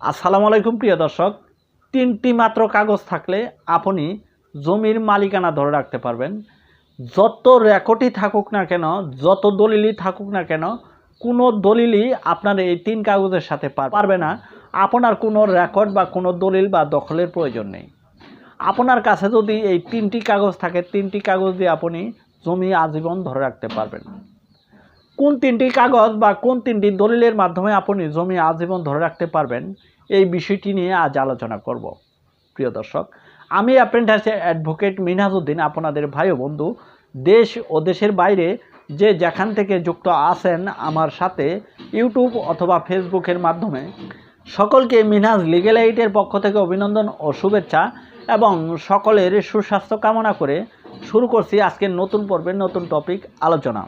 আসসালামু আলাইকুম, প্রিয় দর্শক। তিনটি মাত্র কাগজ থাকলে আপনি জমির মালিকানা ধরে রাখতে পারবেন। যত রেকর্ডই থাকুক না কেন, যত দলিলই থাকুক না কেন, কোনো দলিলই আপনার এই তিন কাগজের সাথে পারবে না। আপনার কোনো রেকর্ড বা কোনো দলিল বা দখলের প্রয়োজন নেই। আপনার কাছে যদি এই তিনটি কাগজ থাকে, তিনটি কাগজ দিয়ে আপনি জমি আজীবন ধরে রাখতে পারবেন। কোন তিনটি কাগজ বা কোন তিনটি দলিলের মাধ্যমে আপনি জমি আজীবন ধরে রাখতে পারবেন, এই বিষয়টি নিয়ে আজ আলোচনা করব। প্রিয় দর্শক, আমি অ্যাপ্রেন্টাসে অ্যাডভোকেট মিনহাজউদ্দিন আপনাদের ভাই ও বন্ধু। দেশ ও দেশের বাইরে যে যেখান থেকে যুক্ত আছেন আমার সাথে ইউটিউব অথবা ফেসবুকের মাধ্যমে, সকলকে মিনহাজ লিগেল এইটের পক্ষ থেকে অভিনন্দন ও শুভেচ্ছা এবং সকলের সুস্বাস্থ্য কামনা করে শুরু করছি আজকের নতুন পর্বের নতুন টপিক আলোচনা।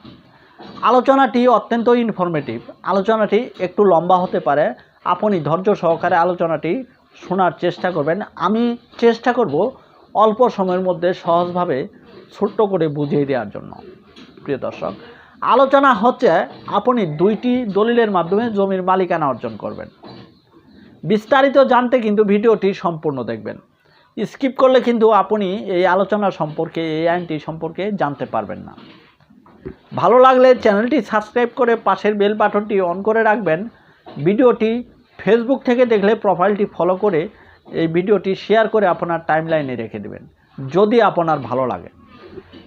আলোচনাটি অত্যন্ত ইনফরমেটিভ আলোচনাটি একটু লম্বা হতে পারে। আপনি ধৈর্য সহকারে আলোচনাটি শোনার চেষ্টা করবেন। আমি চেষ্টা করব অল্প সময়ের মধ্যে সহজভাবে ছোট্ট করে বুঝিয়ে দেওয়ার জন্য। প্রিয় দর্শক, আলোচনা হচ্ছে আপনি দুইটি দলিলের মাধ্যমে জমির মালিকানা অর্জন করবেন। বিস্তারিত জানতে কিন্তু ভিডিওটি সম্পূর্ণ দেখবেন। স্কিপ করলে কিন্তু আপনি এই আলোচনা সম্পর্কে, এই আইনটি সম্পর্কে জানতে পারবেন না। ভালো লাগলে চ্যানেলটি সাবস্ক্রাইব করে পাশের বেল বাটনটি অন করে রাখবেন। ভিডিওটি ফেসবুক থেকে দেখলে প্রোফাইলটি ফলো করে এই ভিডিওটি শেয়ার করে আপনার টাইমলাইনে রেখে দেবেন, যদি আপনার ভালো লাগে।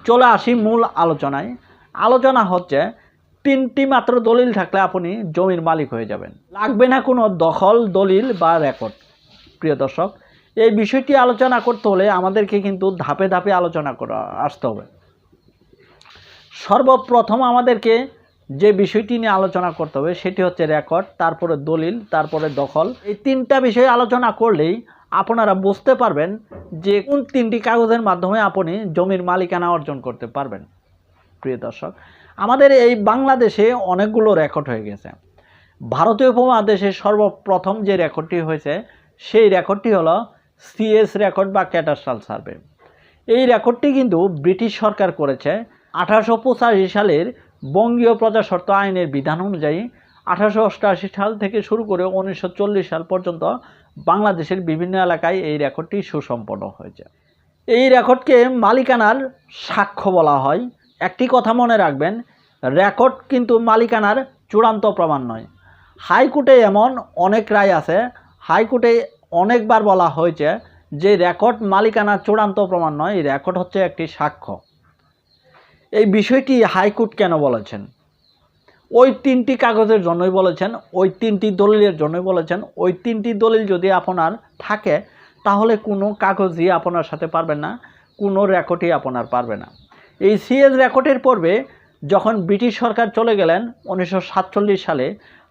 চলে আসি মূল আলোচনায়। আলোচনা হচ্ছে, তিনটি মাত্র দলিল থাকলে আপনি জমির মালিক হয়ে যাবেন। লাগবে না কোনো দখল, দলিল বা রেকর্ড প্রিয় দর্শক, এই বিষয়টি আলোচনা করতে হলে আমাদেরকে কিন্তু ধাপে ধাপে আলোচনা করা, আসতে হবে। সর্বপ্রথম আমাদেরকে যে বিষয়টি নিয়ে আলোচনা করতে হবে, সেটি হচ্ছে রেকর্ড তারপরে দলিল, তারপরে দখল। এই তিনটা বিষয় আলোচনা করলেই আপনারা বুঝতে পারবেন যে কোন তিনটি কাগজের মাধ্যমে আপনি জমির মালিকানা অর্জন করতে পারবেন। প্রিয় দর্শক, আমাদের এই বাংলাদেশে অনেকগুলো রেকর্ড হয়ে গেছে। ভারতীয় উপমহাদেশে সর্বপ্রথম যে রেকর্ডটি হয়েছে, সেই রেকর্ডটি হলো সিএস রেকর্ড বা ক্যাটাস্ট্রাল সার্ভে এই রেকর্ডটি কিন্তু ব্রিটিশ সরকার করেছে আঠারোশো পঁচাশি সালের বঙ্গীয় প্রজাস্বত্ব আইনের বিধান অনুযায়ী আঠারোশো অষ্টআশি সাল থেকে শুরু করে উনিশশো চল্লিশ সাল পর্যন্ত বাংলাদেশের বিভিন্ন এলাকায় এই রেকর্ডটি সুসম্পন্ন হয়েছে। এই রেকর্ডকে মালিকানার সাক্ষ্য বলা হয়। একটি কথা মনে রাখবেন, রেকর্ড কিন্তু মালিকানার চূড়ান্ত প্রমাণ নয়। হাইকোর্টে এমন অনেক রায় আছে, হাইকোর্টে অনেকবার বলা হয়েছে যে রেকর্ড মালিকানার চূড়ান্ত প্রমাণ নয় রেকর্ড হচ্ছে একটি সাক্ষ্য। এই বিষয়টি হাইকোর্ট কেন বলেছেন? ওই তিনটি কাগজের জন্যই বলেছেন, ওই তিনটি দলিলের জন্যই বলেছেন, ওই তিনটি দলিল যদি আপনার থাকে, তাহলে কোনো কাগজই আপনার সাথে পারবেন না, কোনো রেকর্ডই আপনার পারবে না। এই সিএস রেকর্ডের পূর্বে যখন ব্রিটিশ সরকার চলে গেলেন উনিশশো সাতচল্লিশ সালে,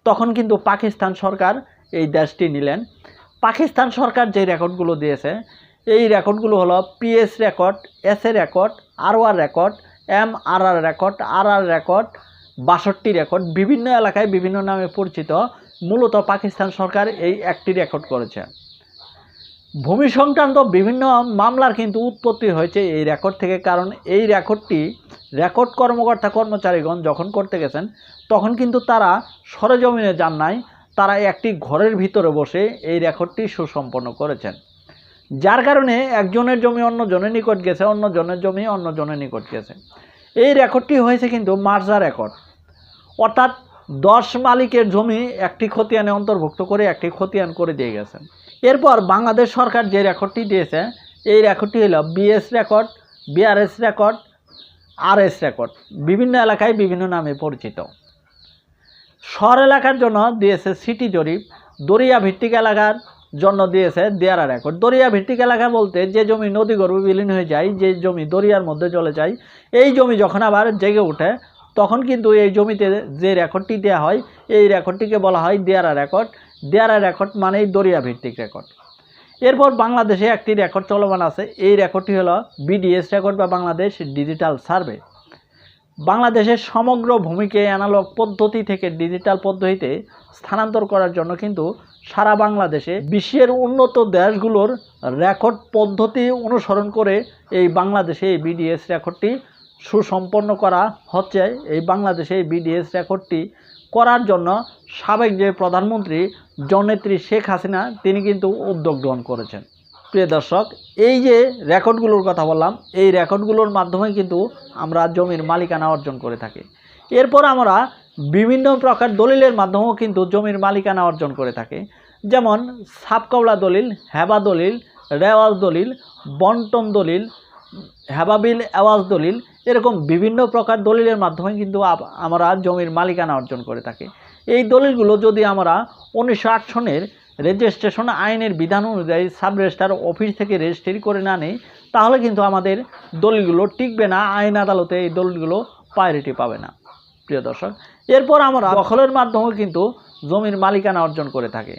তখন কিন্তু পাকিস্তান সরকার এই দেশটি নিলেন। পাকিস্তান সরকার যে রেকর্ডগুলো দিয়েছে, এই রেকর্ডগুলো হলো PS record, S A record, R record M R R record R R record বাষট্টি রেকর্ড বিভিন্ন এলাকায় বিভিন্ন নামে পরিচিত, মূলত পাকিস্তান সরকার এই একটি রেকর্ড করেছে। ভূমি সংক্রান্ত বিভিন্ন মামলার কিন্তু উৎপত্তি হয়েছে এই রেকর্ড থেকে, কারণ এই রেকর্ডটি রেকর্ড কর্মকর্তা কর্মচারীগণ যখন করতে গেছেন, তখন কিন্তু তারা সরেজমিনে যান নাই, তারা একটি ঘরের ভিতরে বসে এই রেকর্ডটি সুসম্পন্ন করেছেন। যার কারণে একজনের জমি অন্য জনের নিকট গেছে, অন্য জনের জমি অন্য জনের নিকট গেছে। এই রেকর্ডটি হয়েছে কিন্তু মার্জা রেকর্ড অর্থাৎ দশ মালিকের জমি একটি খতিয়ানে অন্তর্ভুক্ত করে একটি খতিয়ান করে দিয়ে গেছেন এরপর বাংলাদেশ সরকার যে রেকর্ডটি দিয়েছে, এই রেকর্ডটি হলো BS record BRS record RS record বিভিন্ন এলাকায় বিভিন্ন নামে পরিচিত। শহর এলাকার জন্য দিয়েছে সিটি জরিপ, দরিয়া ভিত্তিক এলাকার জন্য দিয়েছে দেয়ারা রেকর্ড দরিয়া ভিত্তিক এলাকা বলতে যে জমি নদী গর্ভে বিলীন হয়ে যায়, যে জমি দরিয়ার মধ্যে চলে যায়, এই জমি যখন আবার জেগে ওঠে, তখন কিন্তু এই জমিতে যে রেকর্ডটি দেওয়া হয়, এই রেকর্ডটিকে বলা হয় দেয়ারা রেকর্ড দেয়ারা রেকর্ড মানেই দরিয়া ভিত্তিক রেকর্ড এরপর বাংলাদেশে একটি রেকর্ড চলমান আছে। এই রেকর্ডটি হলো বিডিএস রেকর্ড বা বাংলাদেশ ডিজিটাল সার্ভে বাংলাদেশের সমগ্র ভূমিকে অ্যানালগ পদ্ধতি থেকে ডিজিটাল পদ্ধতিতে স্থানান্তর করার জন্য কিন্তু সারা বাংলাদেশে বিশ্বের উন্নত দেশগুলোর রেকর্ড পদ্ধতি অনুসরণ করে এই বাংলাদেশে এই বিডিএস রেকর্ডটি সুসম্পন্ন করা হচ্ছে। এই বাংলাদেশে এই বিডিএস রেকর্ডটি করার জন্য সাবেক যে প্রধানমন্ত্রী জননেত্রী শেখ হাসিনা, তিনি কিন্তু উদ্যোগ গ্রহণ করেছেন। প্রিয় দর্শক, এই যে রেকর্ডগুলোর কথা বললাম, এই রেকর্ডগুলোর মাধ্যমে কিন্তু আমরা জমির মালিকানা অর্জন করে থাকি। এরপর আমরা বিভিন্ন প্রকার দলিলের মাধ্যমেও কিন্তু জমির মালিকানা অর্জন করে থাকে। যেমন সাপকবলা দলিল, হেবা দলিল, রেওয়াজ দলিল, বন্টন দলিল, হেবাবিল আওয়াজ দলিল, এরকম বিভিন্ন প্রকার দলিলের মাধ্যমে কিন্তু আমরা জমির মালিকানা অর্জন করে থাকি। এই দলিলগুলো যদি আমরা উনিশশো আট সনের রেজিস্ট্রেশন আইনের বিধান অনুযায়ী সাব রেজিস্ট্রার অফিস থেকে রেজিস্ট্রি করে না নেই, তাহলে কিন্তু আমাদের দলিলগুলো টিকবে না, আইন আদালতে এই দলিলগুলো প্রায়োরিটি পাবে না। প্রিয় দর্শক, এরপর আমরা দখলের মাধ্যমে কিন্তু জমির মালিকানা অর্জন করে থাকি।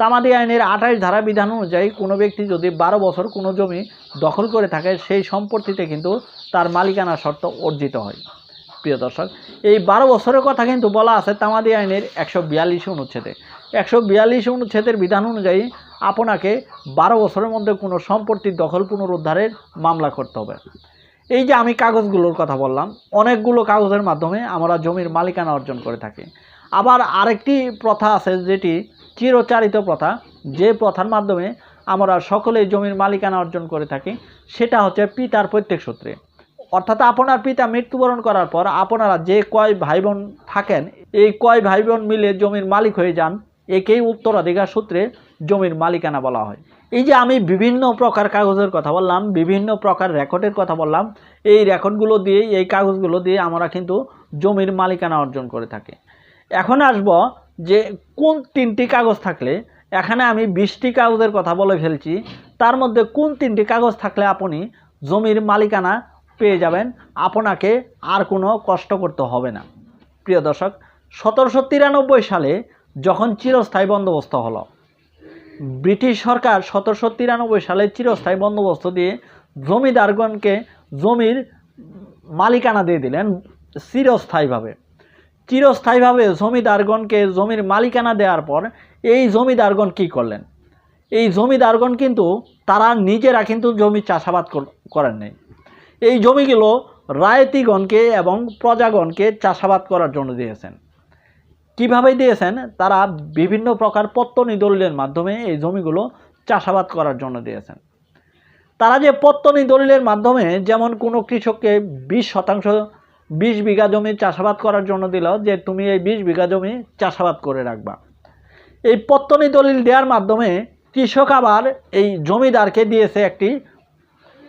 তামাদি আইনের আঠাশ ধারা বিধান অনুযায়ী কোনো ব্যক্তি যদি বারো বছর কোনো জমি দখল করে থাকে, সেই সম্পত্তিতে কিন্তু তার মালিকানা শর্ত অর্জিত হয়। প্রিয় দর্শক, এই বারো বছরের কথা কিন্তু বলা আছে তামাদি আইনের একশো বিয়াল্লিশ অনুচ্ছেদে। একশো বিয়াল্লিশ অনুচ্ছেদের বিধান অনুযায়ী আপনাকে বারো বছরের মধ্যে কোনো সম্পত্তির দখল পুনরুদ্ধারের মামলা করতে হবে। এই যে আমি কাগজগুলোর কথা বললাম, অনেকগুলো কাগজের মাধ্যমে আমরা জমির মালিকানা অর্জন করে থাকি। আবার আরেকটি প্রথা আছে যেটি চিরচারিত প্রথা, যে প্রথার মাধ্যমে আমরা সকলেই জমির মালিকানা অর্জন করে থাকি, সেটা হচ্ছে পিতার প্রত্যেক সূত্রে। অর্থাৎ আপনার পিতা মৃত্যুবরণ করার পর আপনারা যে কয় ভাই বোন থাকেন, এই কয় ভাই বোন মিলে জমির মালিক হয়ে যান একেই উত্তরাধিকার সূত্রে জমির মালিকানা বলা হয়। এই যে আমি বিভিন্ন প্রকার কাগজের কথা বললাম, বিভিন্ন প্রকার রেকর্ডের কথা বললাম, এই রেকর্ডগুলো দিয়ে এই কাগজগুলো দিয়ে আমরা কিন্তু জমির মালিকানা অর্জন করে থাকি। এখন আসব যে কোন তিনটি কাগজ থাকলে, এখানে আমি বিশটি কাগজের কথা বলে ফেলছি, তার মধ্যে কোন তিনটি কাগজ থাকলে আপনি জমির মালিকানা পেয়ে যাবেন, আপনাকে আর কোনো কষ্ট করতে হবে না। প্রিয় দর্শক, সতেরোশো তিরানব্বই সালে যখন চিরস্থায়ী বন্দোবস্ত হলো। ব্রিটিশ সরকার সতেরোশো তিরানব্বই সালে চিরস্থায়ী বন্দোবস্ত দিয়ে জমিদারগণকে জমির মালিকানা দিয়ে দিলেন চিরস্থায়ীভাবে। চিরস্থায়ীভাবে জমিদারগণকে জমির মালিকানা দেওয়ার পর এই জমিদারগণ কি করলেন? এই জমিদারগণ কিন্তু তারা নিজেরা কিন্তু জমি চাষাবাদ করেন নাই। এই জমিগুলো রায়তিগণকে এবং প্রজাগণকে চাষাবাদ করার জন্য দিয়েছেন। কীভাবে দিয়েছেন? তারা বিভিন্ন প্রকার পত্তনি দলিলের মাধ্যমে এই জমিগুলো চাষাবাদ করার জন্য দিয়েছেন। তারা যে পত্তনি দলিলের মাধ্যমে যেমন কোনো কৃষককে বিশ শতাংশ, বিশ বিঘা জমি চাষাবাদ করার জন্য দিল যে তুমি এই বিশ বিঘা জমি চাষাবাদ করে রাখবা। এই পত্তনি দলিল দেওয়ার মাধ্যমে কৃষক আবার এই জমিদারকে দিয়েছে একটি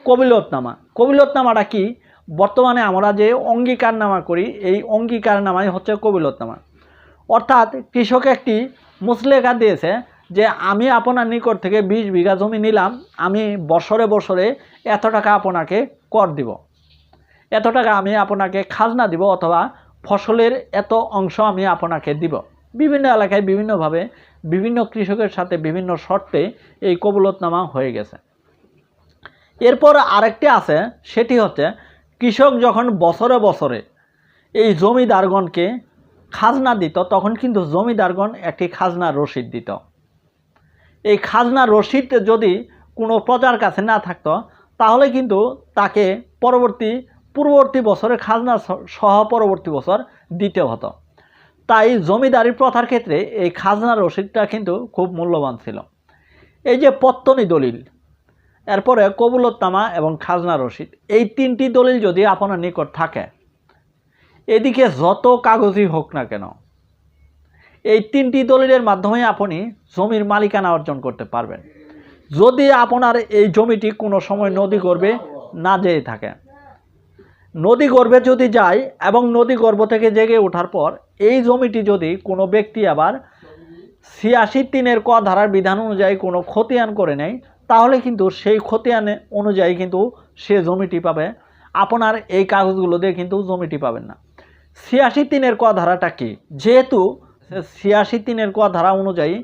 কবিলতনামা। কবিলতনামাটা কি? বর্তমানে আমরা যে অঙ্গীকারনামা করি, এই অঙ্গীকারনামাই হচ্ছে কবিলতনামা। অর্থাৎ কৃষক একটি মুসলেখা দিয়েছে যে আমি আপনার নিকট থেকে বিশ বিঘা জমি নিলাম, আমি বছরে বছরে এত টাকা আপনাকে কর দিব। এত টাকা আমি আপনাকে খাজনা দিব অথবা ফসলের এত অংশ আমি আপনাকে দিব। বিভিন্ন এলাকায় বিভিন্নভাবে বিভিন্ন কৃষকের সাথে বিভিন্ন শর্তে এই কবুলতনামা হয়ে গেছে। এরপর আরেকটি আছে, সেটি হচ্ছে কৃষক যখন বছরে বছরে এই জমিদারগণকে খাজনা দিত, তখন কিন্তু জমিদারগণ একটি খাজনা রসিদ দিত। এই খাজনা রসিদ যদি কোনো প্রজার কাছে না থাকতো, তাহলে কিন্তু তাকে পরবর্তী, পূর্ববর্তী বছরে খাজনা সহ পরবর্তী বছর দিতে হতো। তাই জমিদারি প্রথার ক্ষেত্রে এই খাজনা রসিদটা কিন্তু খুব মূল্যবান ছিল। এই যে পত্তনি দলিল, এরপরে কবুলতনামা এবং খাজনা রসিদ, এই তিনটি দলিল যদি আপনার নিকট থাকে এদিকে যত কাগজই হোক না কেন, এই তিনটি দলিলের মাধ্যমে আপনি জমির মালিকানা অর্জন করতে পারবেন। যদি আপনার এই জমিটি কোনো সময় নদী গর্ভে না যেয়ে থাকে, নদী গর্ভে যদি যায় এবং নদী গর্ভ থেকে জেগে ওঠার পর এই জমিটি যদি কোনো ব্যক্তি আবার ছিয়াশি তিনের ক ধারার বিধান অনুযায়ী কোনো খতিয়ান করে নেয়, তাহলে কিন্তু সেই খতিয়ান অনুযায়ী কিন্তু সে জমিটি পাবে। আপনার এই কাগজগুলো দিয়ে কিন্তু জমিটি পাবেন না। ছিয়াশি তিনের ক ধারাটা কি? যেহেতু ছিয়াশি তিনের ক ধারা অনুযায়ী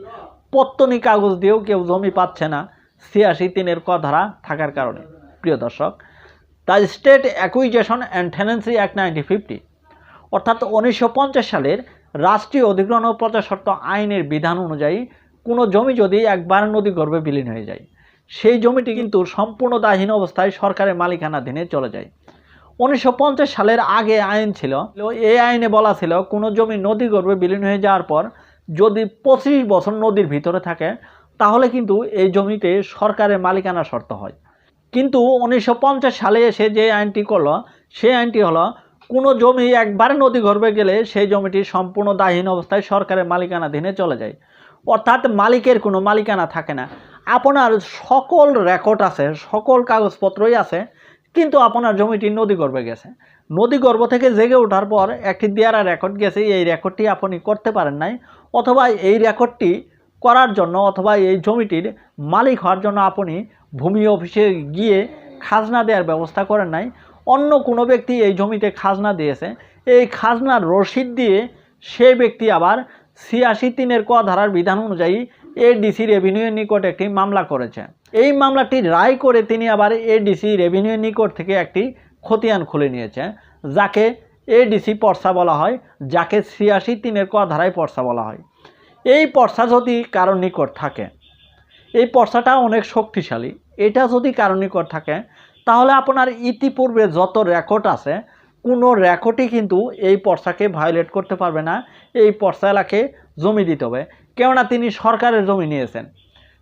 পত্তনি কাগজ দিয়েও কেউ জমি পাচ্ছে না, ছিয়াশি তিনের ক ধারা থাকার কারণে। প্রিয় দর্শক, the state acquisition and tenancy act nineteen fifty অর্থাৎ উনিশশো পঞ্চাশ সালের রাষ্ট্রীয় অধিগ্রহণ ও প্রজাস্বত্ব আইনের বিধান অনুযায়ী কোনো জমি যদি একবার নদী গর্ভে বিলীন হয়ে যায়, সেই জমিটি কিন্তু সম্পূর্ণ দাহীন অবস্থায় সরকারের মালিকানাধীনে চলে যায়। উনিশশো পঞ্চাশ সালের আগে আইন ছিল। এই আইনে বলা ছিল, কোনো জমি নদী গর্ভে বিলীন হয়ে যাওয়ার পর যদি পঁচিশ বছর নদীর ভিতরে থাকে, তাহলে কিন্তু এই জমিতে সরকারের মালিকানা শর্ত হয়। কিন্তু উনিশশো পঞ্চাশ সালে এসে যে আইনটি করল, সেই আইনটি হলো, কোনো জমি একবারে নদী গর্ভে গেলে সেই জমিটি সম্পূর্ণ দাহীন অবস্থায় সরকারের মালিকানাধীনে চলে যায়। অর্থাৎ মালিকের কোনো মালিকানা থাকে না। আপনার সকল রেকর্ড আছে, সকল কাগজপত্রই আছে কিন্তু আপনার জমিটি নদী গর্ভে গেছে। নদী গর্ভ থেকে জেগে ওঠার পর একটি দেয়ারা রেকর্ড গেছে, এই রেকর্ডটি আপনি করতে পারেন নাই অথবা এই রেকর্ডটি করার জন্য অথবা এই জমিটির মালিক হওয়ার জন্য আপনি ভূমি অফিসে গিয়ে খাজনা দেওয়ার ব্যবস্থা করেন নাই। অন্য কোনো ব্যক্তি এই জমিতে খাজনা দিয়েছে, এই খাজনার রসিদ দিয়ে সে ব্যক্তি আবার ছিয়াশি তিনের ক ধারার বিধান অনুযায়ী এডিসি রেভিনিউয়ের নিকট একটি মামলা করেছে। এই মামলাটি রায় করে তিনি আবার এডিসি রেভিনিউ নিকট থেকে একটি খতিয়ান খুলে নিয়েছেন, যাকে এডিসি পর্সা বলা হয়, যাকে ছিয়াশি তিনের ক ধারায় পর্সা বলা হয়। এই পর্সা যদি কারোর নিকট থাকে, এই পর্সাটা অনেক শক্তিশালী। এটা যদি কারোর নিকট থাকে, তাহলে আপনার ইতিপূর্বে যত রেকর্ড আছে, কোনো রেকর্ডই কিন্তু এই পর্সাকে ভায়োলেট করতে পারবে না। এই পর্সা এলাকে জমি দিতে হবে। কেননা তিনি সরকারের জমি নিয়েছেন।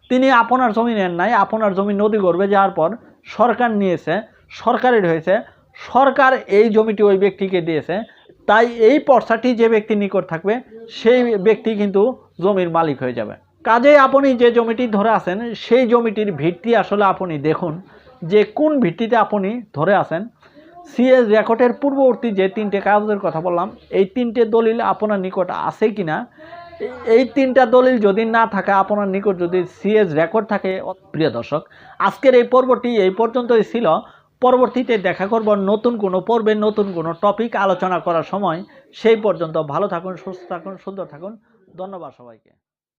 তিনি আপনার জমি নেন নাই, আপনার জমি নদী গর্ভে যাওয়ার পর সরকার নিয়েছে, সরকারের হয়েছে। সরকার এই জমিটি ওই ব্যক্তিকে দিয়েছে। তাই এই পর্সাটি যে ব্যক্তি নিকট থাকবে, সেই ব্যক্তি কিন্তু জমির মালিক হয়ে যাবে। কাজেই আপনি যে জমিটি ধরে আছেন, সেই জমিটির ভিত্তি আসলে আপনি দেখুন যে কোন ভিত্তিতে আপনি ধরে আছেন। সিএস রেকর্ডের পূর্ববর্তী যে তিনটে কাগজের কথা বললাম, এই তিনটে দলিল আপনার নিকট আছে কিনা এই তিনটা দলিল যদি না থাকে, আপনার নিকট যদি সিএস রেকর্ড থাকে, প্রিয় দর্শক, আজকের এই পর্বটি এই পর্যন্তই ছিল। পরবর্তীতে দেখা করব নতুন কোনো পর্বে, নতুন কোনো টপিক আলোচনা করার সময়। সেই পর্যন্ত ভালো থাকুন, সুস্থ থাকুন, সুন্দর থাকুন। ধন্যবাদ সবাইকে।